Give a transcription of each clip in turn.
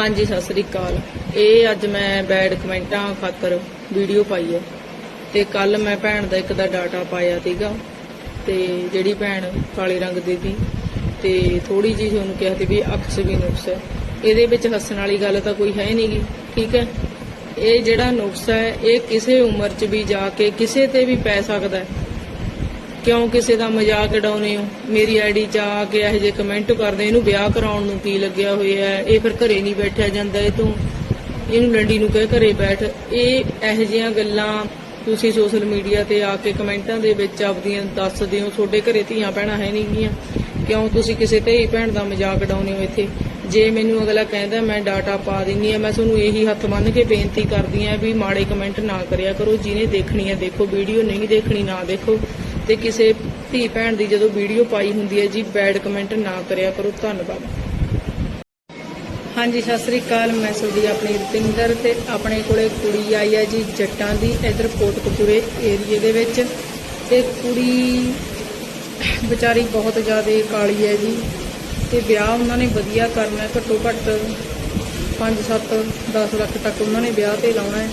ਹਾਂਜੀ, ਸਤਿ ਸ੍ਰੀ ਅਕਾਲ। ਇਹ ਅੱਜ ਮੈਂ ਬੈਡ ਕਮੈਂਟਾਂ ਖਾਤਰ ਵੀਡੀਓ ਪਾਈ ਹੈ। ਤੇ ਕੱਲ ਮੈਂ ਭੈਣ ਦਾ ਇੱਕ ਦਾ ਡਾਟਾ ਪਾਇਆ ਸੀਗਾ। ਤੇ ਜਿਹੜੀ ਭੈਣ ਕਾਲੇ ਰੰਗ ਦੀ ਸੀ, ਤੇ ਥੋੜੀ ਜਿਹੀ ਉਹਨੂੰ ਕਿਹਾ ਸੀ ਵੀ ਅਕਸ ਵੀ ਨੁਕਸ ਹੈ। ਇਹਦੇ ਵਿੱਚ ਹੱਸਣ ਵਾਲੀ ਗੱਲ ਤਾਂ ਕੋਈ ਹੈ ਨਹੀਂਗੀ ਠੀਕ ਹੈ? ਇਹ ਜਿਹੜਾ ਨੁਕਸ ਹੈ, ਇਹ ਕਿਸੇ ਉਮਰ 'ਚ ਵੀ ਜਾ ਕੇ ਕਿਸੇ ਤੇ ਵੀ ਪੈ ਸਕਦਾ ਹੈ। ਕਿਉਂ ਕਿਸੇ ਦਾ ਮਜ਼ਾਕ ਉਡਾਉਨੇ ਹੋ? ਮੇਰੀ ਆਈਡੀ 'ਚ ਆ ਕੇ ਇਹੋ ਜਿਹੇ ਕਮੈਂਟ ਕਰਦੇ, ਇਹਨੂੰ ਵਿਆਹ ਕਰਾਉਣ ਨੂੰ ਕੀ ਲੱਗਿਆ ਹੋਇਆ ਇਹ ਫਿਰ ਘਰੇ ਨਹੀਂ ਬੈਠਿਆ ਜਾਂਦਾ, ਇਹ ਤੋਂ ਇਹਨੂੰ ਲੰਡੀ ਨੂੰ ਕਹੇ ਘਰੇ ਬੈਠ। ਇਹ ਇਹੋ ਜਿਹੀਆਂ ਗੱਲਾਂ ਤੁਸੀਂ ਸੋਸ਼ਲ ਮੀਡੀਆ ਤੇ ਆ ਕੇ ਕਮੈਂਟਾਂ ਦੇ ਵਿੱਚ ਆਪਦੀਆਂ ਦੱਸਦੇ ਹੋ ਤੁਹਾਡੇ ਘਰੇ ਧੀਆਂ ਭੈਣਾਂ ਹੈ ਨਹੀਂ ਗੀਆਂ। ਕਿਉਂ ਤੁਸੀਂ ਕਿਸੇ ਧੀ ਭੈਣ ਦਾ ਮਜ਼ਾਕ ਉਡਾਉਨੇ ਹੋ ਇੱਥੇ? ਜੇ ਮੈਨੂੰ ਅਗਲਾ ਕਹਿੰਦਾ, ਮੈਂ ਡਾਟਾ ਪਾ ਦਿੰਨੀ ਆ ਮੈਂ ਤੁਹਾਨੂੰ ਇਹੀ ਹੱਥ ਬੰਨ੍ਹ ਕੇ ਬੇਨਤੀ ਕਰਦੀ ਆ ਵੀ ਮਾੜੇ ਕਮੈਂਟ ਨਾ ਕਰਿਆ ਕਰੋ, ਜਿਹਨੇ ਦੇਖਣੀ ਆ ਦੇਖੋ ਵੀਡੀਓ ਨਹੀਂ ਦੇਖਣੀ ਨਾ ਦੇਖੋ। ਤੇ ਕਿਸੇ ਧੀ ਭੈਣ ਦੀ ਜਦੋਂ ਵੀਡੀਓ ਪਾਈ ਹੁੰਦੀ ਹੈ ਜੀ ਬੈਡ ਕਮੈਂਟ ਨਾ ਕਰਿਆ ਕਰੋ, ਧੰਨਵਾਦ। ਹਾਂਜੀ, ਸਤਿ ਸ੍ਰੀ ਅਕਾਲ, ਮੈਂ ਤੁਹਾਡੀ ਆਪਣੀ ਰੁਪਿੰਦਰ ਤੇ ਆਪਣੇ ਕੋਲੇ ਕੁੜੀ ਆਈ ਹੈ ਜੀ, ਜੱਟਾਂ ਦੀ, ਇਧਰ ਕੋਟਕਪੂਰੇ ਏਰੀਏ ਦੇ ਵਿੱਚ। ਤੇ ਕੁੜੀ ਵਿਚਾਰੀ ਬਹੁਤ ਜ਼ਿਆਦਾ ਕਾਲੀ ਹੈ ਜੀ, ਤੇ ਵਿਆਹ ਉਹਨਾਂ ਨੇ ਵਧੀਆ ਕਰਨਾ, ਘੱਟੋ ਘੱਟ 5 7 10 ਲੱਖ ਤੱਕ ਉਹਨਾਂ ਨੇ ਵਿਆਹ ਤੇ ਲਾਉਣਾ ਹੈ।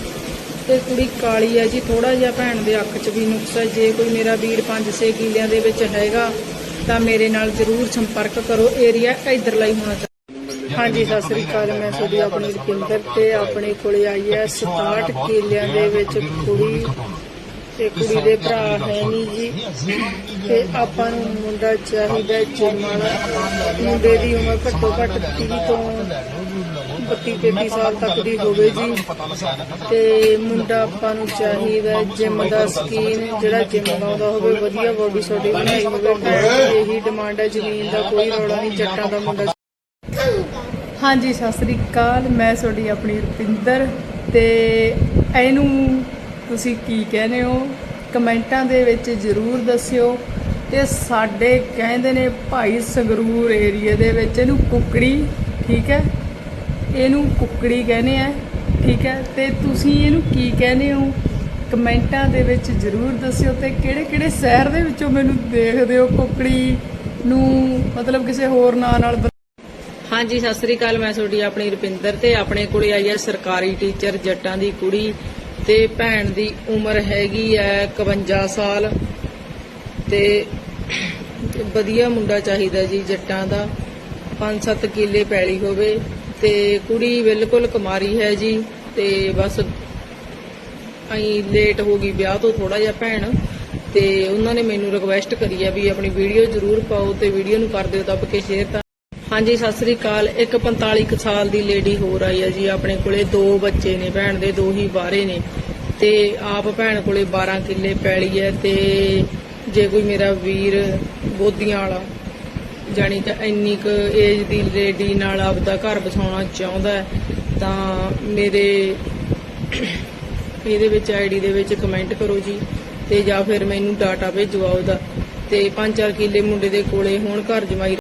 ਤੇ ਕੁੜੀ ਕਾਲੀ ਹੈ ਜੀ ਥੋੜਾ ਜਿਹਾ ਭੈਣ ਦੇ ਅੱਖ 'ਚ ਵੀ ਨੁਕਸ ਹੈ। ਜੇ ਕੋਈ ਮੇਰਾ ਵੀਰ 5-6 ਕਿੱਲਿਆਂ ਦੇ ਵਿੱਚ ਹੈਗਾ, ਤਾਂ ਮੇਰੇ ਨਾਲ ਜ਼ਰੂਰ ਸੰਪਰਕ ਕਰੋ। ਏਰੀਆ ਇਧਰਲਾ ਹੀ ਹੋਣਾ ਚਾਹੀਦਾ। ਹਾਂਜੀ, ਸਤਿ ਸ੍ਰੀ ਅਕਾਲ। ਮੈਂ ਤੁਹਾਡੀ ਆਪਣੀ ਰੁਪਿੰਦਰ ਤੇ ਆਪਣੇ ਕੋਲੇ ਆਈ ਹੈ। 67 ਕਿੱਲਿਆਂ ਦੇ ਵਿੱਚ ਕੁੜੀ ਤੇ ਕੁੜੀ ਦੇ ਭਰਾ ਹੈ ਨਹੀਂ ਜੀ। ਤੇ ਆਪਾਂ ਨੂੰ ਮੁੰਡਾ ਚਾਹੀਦਾ ਜਰਮਾਨਾ। ਮੁੰਡੇ ਦੀ ਉਮਰ ਘੱਟੋ ਘੱਟ 30 ਤੋਂ 32 33 ਸਾਲ ਤੱਕ ਦੀ ਹੋਵੇ ਜੀ। ਤੇ ਮੁੰਡਾ ਆਪਾਂ ਨੂੰ ਚਾਹੀਦਾ ਜਿਮ ਦਾ ਸਕੀਨ। ਜਿਹੜਾ ਜਿਮ ਲਾਉਂਦਾ ਹੋਵੇ, ਵਧੀਆ ਬੋਡੀ ਸੋਡੀ ਬਣਾਈ ਹੋਵੇ ਇਹੀ ਡਿਮਾਂਡ ਹੈ। ਜ਼ਮੀਨ ਦਾ ਕੋਈ ਰੌਲਾ ਨਹੀਂ, ਜੱਟਾਂ ਦਾ ਮੁੰਡਾ। ਹਾਂਜੀ, ਸਤਿ ਸ੍ਰੀ ਅਕਾਲ। ਮੈਂ ਤੁਹਾਡੀ ਆਪਣੀ ਰੁਪਿੰਦਰ ਤੇ ਇਹਨੂੰ ਤੁਸੀਂ ਕੀ ਕਹਿੰਦੇ ਹੋ? ਕਮੈਂਟਾਂ ਦੇ ਵਿੱਚ ਜ਼ਰੂਰ ਦੱਸਿਓ ਤੇ ਸਾਡੇ ਕਹਿੰਦੇ ਨੇ ਭਾਈ ਸੰਗਰੂਰ ਏਰੀਆ ਦੇ ਵਿੱਚ ਇਹਨੂੰ ਕੁੱਕੜੀ, ਠੀਕ ਹੈ? ਇਹਨੂੰ ਕੁੱਕੜੀ ਕਹਿੰਦੇ ਆ, ਠੀਕ ਹੈ? ਤੇ ਤੁਸੀਂ ਇਹਨੂੰ ਕੀ ਕਹਿੰਦੇ ਹੋ? ਕਮੈਂਟਾਂ ਦੇ ਵਿੱਚ ਜ਼ਰੂਰ ਦੱਸਿਓ ਤੇ ਕਿਹੜੇ ਕਿਹੜੇ ਸ਼ਹਿਰ ਦੇ ਵਿੱਚੋਂ ਮੈਨੂੰ ਦੇਖਦੇ ਹੋ ਕੁੱਕੜੀ ਨੂੰ? ਮਤਲਬ ਕਿਸੇ ਹੋਰ ਨਾਂ ਨਾਲ ਹਾਂਜੀ, ਸਤਿ ਸ੍ਰੀ ਅਕਾਲ। ਮੈਂ ਤੁਹਾਡੀ ਆਪਣੀ ਰੁਪਿੰਦਰ ਤੇ ਆਪਣੇ ਕੋਲੇ ਆਈ ਹੈ ਸਰਕਾਰੀ ਟੀਚਰ ਜੱਟਾਂ ਦੀ ਕੁੜੀ। ਤੇ ਭੈਣ ਦੀ ਉਮਰ ਹੈਗੀ ਹੈ 51 ਸਾਲ। ਤੇ ਵਧੀਆ ਮੁੰਡਾ ਚਾਹੀਦਾ ਜੀ ਜੱਟਾਂ ਦਾ। 5-7 ਕਿੱਲੇ ਪੈਲੀ ਹੋਵੇ ਤੇ ਕੁੜੀ ਬਿਲਕੁਲ ਕੁਮਾਰੀ ਹੈ ਜੀ ਤੇ ਬਸ ਅਈ ਲੇਟ ਹੋ ਗਈ ਵਿਆਹ ਤੋਂ ਥੋੜਾ ਜਿਹਾ ਭੈਣ। ਤੇ ਉਹਨਾਂ ਨੇ ਮੈਨੂੰ ਰਿਕਵੈਸਟ ਕਰੀ ਆ ਵੀ ਆਪਣੀ ਵੀਡੀਓ ਜ਼ਰੂਰ ਪਾਓ ਤੇ ਵੀਡੀਓ ਨੂੰ ਕਰ ਦਿਓ, ਦੱਬ ਕੇ ਸ਼ੇਅਰ ਤਾਂ ਹਾਂਜੀ, ਸਤਿ ਸ੍ਰੀ ਅਕਾਲ। ਇੱਕ 45 ਕੁ ਸਾਲ ਦੀ ਲੇਡੀ ਹੋਰ ਆਈ ਹੈ ਜੀ। ਆਪਣੇ ਕੋਲੇ ਦੋ ਬੱਚੇ ਨੇ, ਭੈਣ ਦੇ ਦੋ ਹੀ ਬਾਹਰੇ ਨੇ। ਤੇ ਆਪ ਭੈਣ ਕੋਲੇ 12 ਕਿੱਲੇ ਪੈਲੀ ਹੈ ਤੇ ਜੇ ਕੋਈ ਮੇਰਾ ਵੀਰ ਬੋਧੀਆਂ ਵਾਲਾ, ਜਾਣੀ ਕਿ ਇੰਨੀ ਕੁ ਏਜ ਦੀ ਲੇਡੀ ਨਾਲ ਆਪਦਾ ਘਰ ਬਸਾਉਣਾ ਚਾਹੁੰਦਾ ਤਾਂ ਮੇਰੇ, ਇਹਦੇ ਵਿੱਚ ਆਈਡੀ ਦੇ ਵਿੱਚ ਕਮੈਂਟ ਕਰੋ ਜੀ ਤੇ ਜਾਂ ਫਿਰ ਮੈਨੂੰ ਡਾਟਾ ਭੇਜੋ ਉਹਦਾ ਤੇ ਪੰਜ ਚਾਰ ਕਿੱਲੇ ਮੁੰਡੇ ਦੇ ਕੋਲੇ ਹੋਣ ਘਰ ਜਮਾਈ